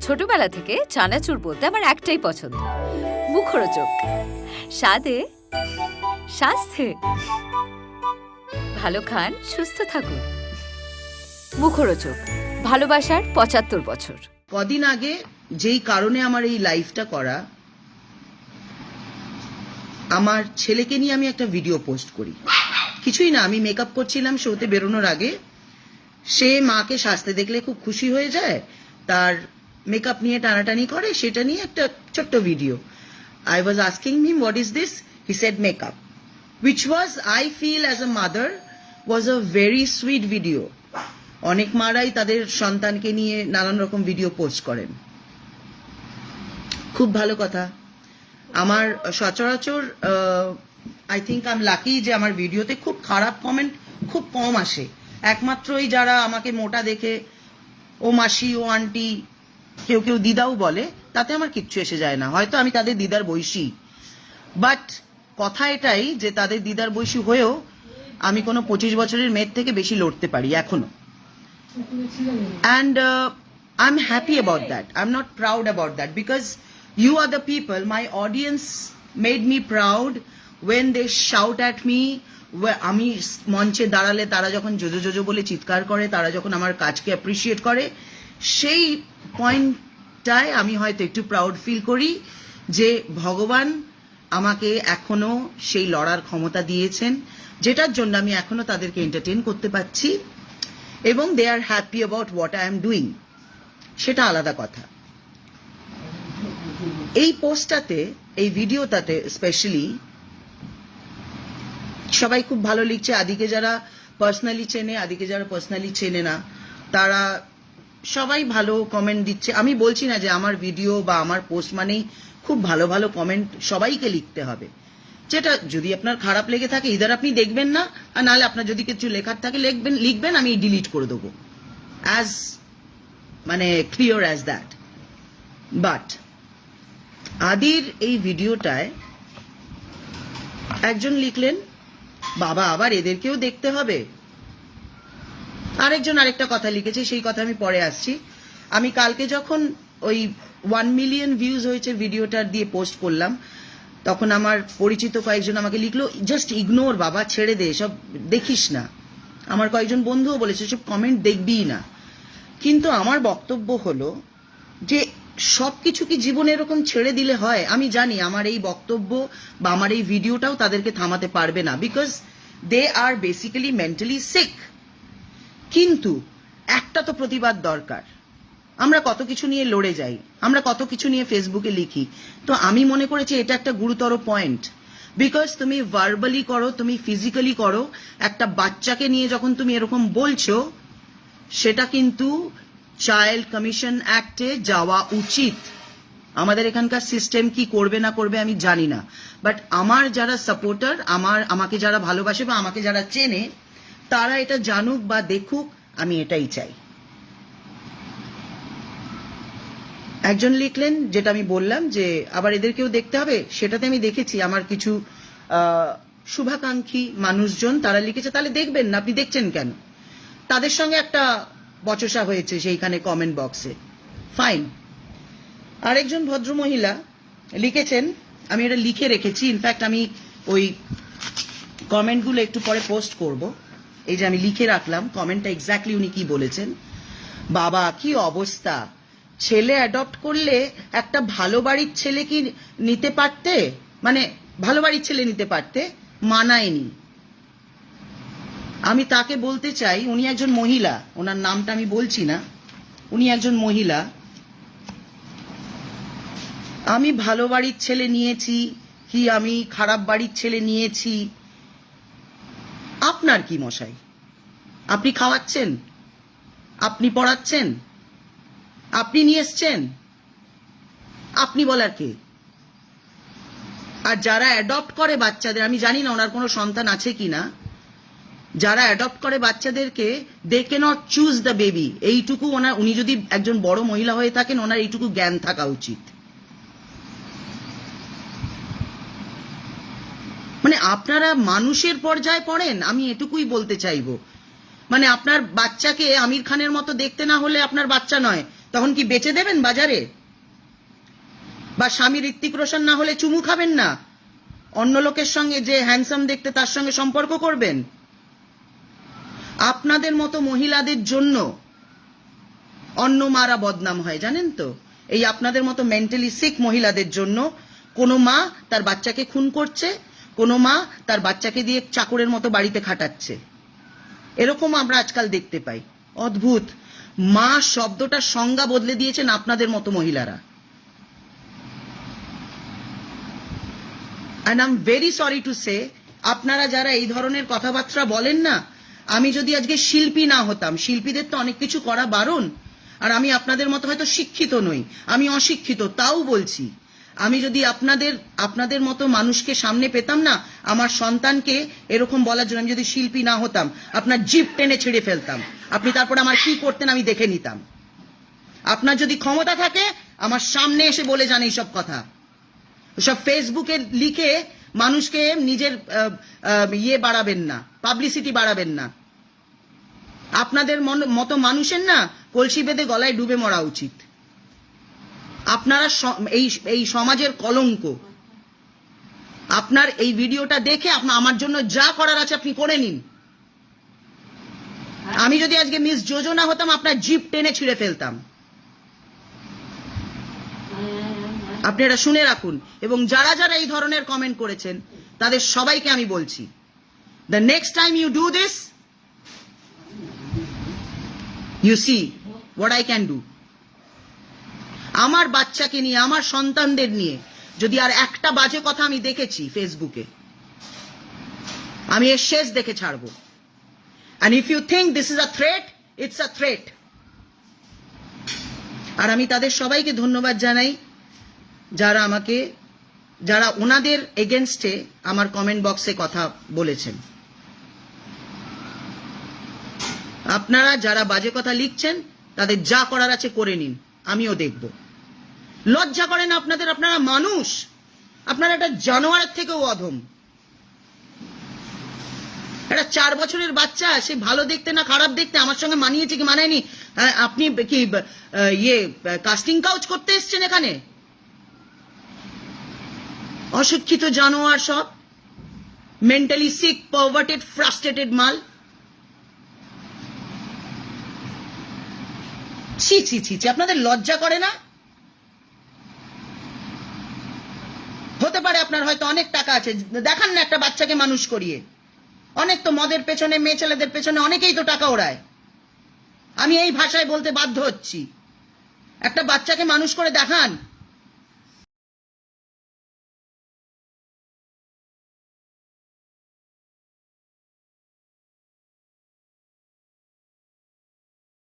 ছোটবেলা থেকে চানাচুর বলতে আমার একটাই পছন্দ। মুখরোচক। স্বাদে, স্বাস্থ্যে। ভালো খান, সুস্থ থাকুন। মুখরোচক। ভালোবাসার পঁচাত্তর বছর। কদিন আগে যেই কারণে আমার এই লাইফটা করা, আমার ছেলেকে নিয়ে আমি একটা ভিডিও পোস্ট করি। কিছুই না, আমি মেকআপ করছিলাম শোতে বেরোনোর আগে। সে মাকে সাজতে দেখলে খুব খুশি হয়ে যায়। তার মেকআপ নিয়ে টানাটানি করে, সেটা নিয়ে একটা ছোট্ট video I was asking him what is this he said makeup which was, I feel as a mother, was a very sweet video. অনেক মারাই তাদের সন্তানকে নিয়ে নানান রকম ভিডিও পোস্ট করেন। খুব ভালো কথা। আমার সচরাচর আই থিঙ্ক আম লাকি যে আমার ভিডিওতে খুব খারাপ কমেন্ট খুব কম আসে। একমাত্রই যারা আমাকে মোটা দেখে, ও মাসি, ও আন্টি কেউ কেউ দিদাও বলে তাতে আমার কিচ্ছু এসে যায় না। হয়তো আমি তাদের দিদার বয়সী বাট কথা এটাই যে তাদের দিদার বয়সী হয়েও আমি কোনো পঁচিশ বছরের মেয়ের থেকে বেশি লড়তে পারি এখনও। And uh, i'm happy about that. I'm not proud about that because you are the people. My audience made me proud when they shout at me where আমি মঞ্চে দাঁড়ালে তারা যখন জোজো জোজো বলে চিৎকার করে তারা যখন আমার কাজকে অ্যাপ্রিসিয়েট করে সেই পয়েন্টটায় আমি হয়তো একটু প্রাউড ফিল করি যে ভগবান আমাকে এখনও সেই লড়ার ক্ষমতা দিয়েছেন, যেটার জন্য আমি এখনও তাদেরকে এন্টারটেন করতে পারছি এবং they are happy about what I am doing সেটা আলাদা কথা। এই পোস্টটাতে এই ভিডিওটাতে স্পেশালি সবাই খুব ভালো লিখছে, আদিকে যারা পার্সোনালি চেনে, আদিকে যারা পার্সোনালি চেনে না, তারা সবাই ভালো কমেন্ট দিচ্ছে। আমি বলছি না যে আমার ভিডিও বা আমার পোস্ট মানেই খুব ভালো ভালো কমেন্ট সবাইকে লিখতে হবে। যেটা যদি আপনার খারাপ লেগে থাকে ইদার আপনি দেখবেন না, আর নাহলে আপনার যদি কিছু লেখার থাকে, লিখবেন লিখবেন, আমি ডিলিট করে দেবো। অ্যাজ মানে ক্লিয়ার অ্যাজ দ্যাট বাট আদির এই ভিডিওটায় একজন লিখলেন, বাবা, আবার এদেরকেও দেখতে হবে। আরেকজন আরেকটা কথা লিখেছে, সেই কথা আমি পরে আসছি। আমি কালকে যখন ওই ওয়ান মিলিয়ন ভিউজ হয়েছে ভিডিওটার দিয়ে পোস্ট করলাম, তখন আমার পরিচিত কয়েকজন আমাকে লিখলো জাস্ট ইগনোর বাবা, ছেড়ে দে সব দেখিস না। আমার কয়েকজন বন্ধুও বলেছে সব কমেন্ট দেখবিই না। কিন্তু আমার বক্তব্য হলো যে সব কিছু কি জীবনে এরকম ছেড়ে দিলে হয়? আমি জানি আমার এই বক্তব্য বা আমার এই ভিডিওটাও তাদেরকে থামাতে পারবে না because they are basically mentally sick কিন্তু একটা তো প্রতিবাদ দরকার। আমরা কত কিছু নিয়ে লড়ে যাই, আমরা কত কিছু নিয়ে ফেসবুকে লিখি। তো আমি মনে করেছি এটা একটা গুরুতর পয়েন্ট বিকজ তুমি ভার্বালি করো, তুমি ফিজিক্যালি করো, একটা বাচ্চাকে নিয়ে যখন তুমি এরকম বলছো, সেটা কিন্তু চাইল্ড কমিশন অ্যাক্টে যাওয়া উচিত। আমাদের এখানকার সিস্টেম কি করবে না করবে আমি জানি না। বাট আমার যারা সাপোর্টার আমার, আমাকে যারা ভালোবাসে বা আমাকে যারা চেনে তারা এটা জানুক বা দেখুক, আমি এটাই চাই। একজন লিখলেন, যেটা আমি বললাম যে, আবার এদেরকেও দেখতে হবে, সেটাতে আমি দেখেছি আমার কিছু শুভাকাঙ্ক্ষী মানুষজন, তারা লিখেছে, তাহলে দেখবেন না, আপনি দেখছেন কেন? তাদের সঙ্গে একটা বচসা হয়েছে সেইখানে কমেন্ট বক্সে ফাইন আরেকজন ভদ্রমহিলা লিখেছেন, আমি এটা লিখে রেখেছি ইনফ্যাক্ট আমি ওই কমেন্টগুলো একটু পরে পোস্ট করব। এই যে আমি লিখে রাখলাম কমেন্টটা এক্স্যাক্টলি উনি কি বলেছেন? বাবা, কি অবস্থা? ছেলে অ্যাডপ্ট করলে একটা ভালো বাড়ির ছেলে কি নিতে পারতে? মানে ভালো বাড়ির ছেলে নিতে পারতে? মানায়নি। আমি তাকে বলতে চাই, উনি একজন মহিলা, ওনার নামটা আমি বলছি না, উনি একজন মহিলা। আমি ভালো বাড়ির ছেলে নিয়েছি, কি আমি খারাপ বাড়ির ছেলে নিয়েছি? আপনার কি মশাই? আপনি খাওয়াচ্ছেন? আপনি পড়াচ্ছেন? আপনি নিয়ে এসছেন? আপনি বলার কে? আর যারা অ্যাডপ্ট করে বাচ্চাদের, আমি জানি না ওনার কোনো সন্তান আছে কি না, যারা অ্যাডপ্ট করে বাচ্চাদেরকে they can not choose the baby এইটুকু ওনার, উনি যদি একজন বড় মহিলা হয়ে থাকেন, ওনার এইটুকু জ্ঞান থাকা উচিত। আপনারা মানুষের পর্যায়ে পড়েন, আমি এটুকুই বলতে চাইব। মানে আপনার বাচ্চাকে আমির খানের মতো দেখতে না হলে আপনার বাচ্চা নয়। তখন কি বেচে দেবেন বাজারে? বা স্বামী ঋত্বিক রোশন না হলে চুমু খাবেন না? অন্য লোকের সঙ্গে যে হ্যান্ডসাম দেখতে তার সঙ্গে সম্পর্ক করবেন? আপনাদের মতো মহিলাদের জন্য অন্য মারা বদনাম হয়, জানেন তো? এই আপনাদের মতো মেন্টালি সিক মহিলাদের জন্য কোনো মা তার বাচ্চাকে খুন করছে কোনো মা তার বাচ্চাকে দিয়ে চাকরের মতো বাড়িতে খাটাচ্ছে। এরকম আমরা আজকাল দেখতে পাই। অদ্ভুত। মা শব্দটার সংজ্ঞা বদলে দিয়েছেন আপনাদের মতো মহিলারা। And I am very sorry to say আপনারা যারা এই ধরনের কথাবার্তা বলেন না, আমি যদি আজকে শিল্পী না হতাম, শিল্পীদের তো অনেক কিছু করা বারণ, আর আমি আপনাদের মতো হয়তো শিক্ষিত নই, আমি অশিক্ষিত, তাও বলছি। আমি যদি আপনাদের আপনাদের মতো মানুষকে সামনে পেতাম না, আমার সন্তানকে এরকম বলার জন্য আমি যদি শিল্পী না হতাম, আপনার জিপ টেনে ছেড়ে ফেলতাম। আপনি তারপর আমার কি করতেন আমি দেখে নিতাম। আপনার যদি ক্ষমতা থাকে, আমার সামনে এসে বলে যান এইসব কথা। সব ফেসবুকে লিখে মানুষকে নিজের ইয়ে বাড়াবেন না, পাবলিসিটি বাড়াবেন না। আপনাদের মতো মানুষের না কলসি বেঁধে গলায় ডুবে মরা উচিত। আপনারা এই এই সমাজের কলঙ্ক। আপনার এই ভিডিওটা দেখে আপনা আমার জন্য যা করার আছে আপনি করে নিন। আমি যদি আজকে মিস যোজনা হতাম, আপনার জিপ টেনে ছিঁড়ে ফেলতাম। আপনি এটা শুনে রাখুন। এবং যারা যারা এই ধরনের কমেন্ট করেছেন, তাদের সবাইকে আমি বলছি the next time you do this you see what I can do আমার বাচ্চাকে নিয়ে, আমার সন্তানদের নিয়ে। যদি আর একটা বাজে কথা আমি দেখেছি ফেসবুকে, আমি এর শেষ দেখে ছাড়বো। And if you think this is a threat it's a threat আর আমি তাদের সবাইকে ধন্যবাদ জানাই, যারা আমাকে, যারা ওনাদের এগেনস্টে আমার কমেন্ট বক্সে কথা বলেছেন। আপনারা যারা বাজে কথা লিখছেন, তাদের যা করার আছে করে নিন, আমিও দেখব। লজ্জা করেন আপনাদের, আপনারা মানুষ। আপনারা একটা জানোয়ারের থেকেও অধম। একটা চার বছরের বাচ্চা, সে ভালো দেখতে না খারাপ দেখতে আমার সঙ্গে মানিয়েছে কি মানায়নি? আপনি কি ইয়ে কাস্টিং কাউচ করতে এসছেন এখানে? অশিক্ষিত জানোয়ার সব। মেন্টালি সিক পারভার্টেড ফ্রাস্ট্রেটেড মাল। ছি ছি ছি ছি, আপনাদের লজ্জা করে না হতে পারে আপনার হয়তো অনেক টাকা আছে। দেখান না একটা বাচ্চাকে মানুষ করিয়ে। অনেক তো মদের পেছনে, মেয়ে ছেলেদের পেছনে অনেকেই তো টাকা ওড়ায়। আমি এই ভাষায় বলতে বাধ্য হচ্ছি। একটা বাচ্চাকে মানুষ করে দেখান।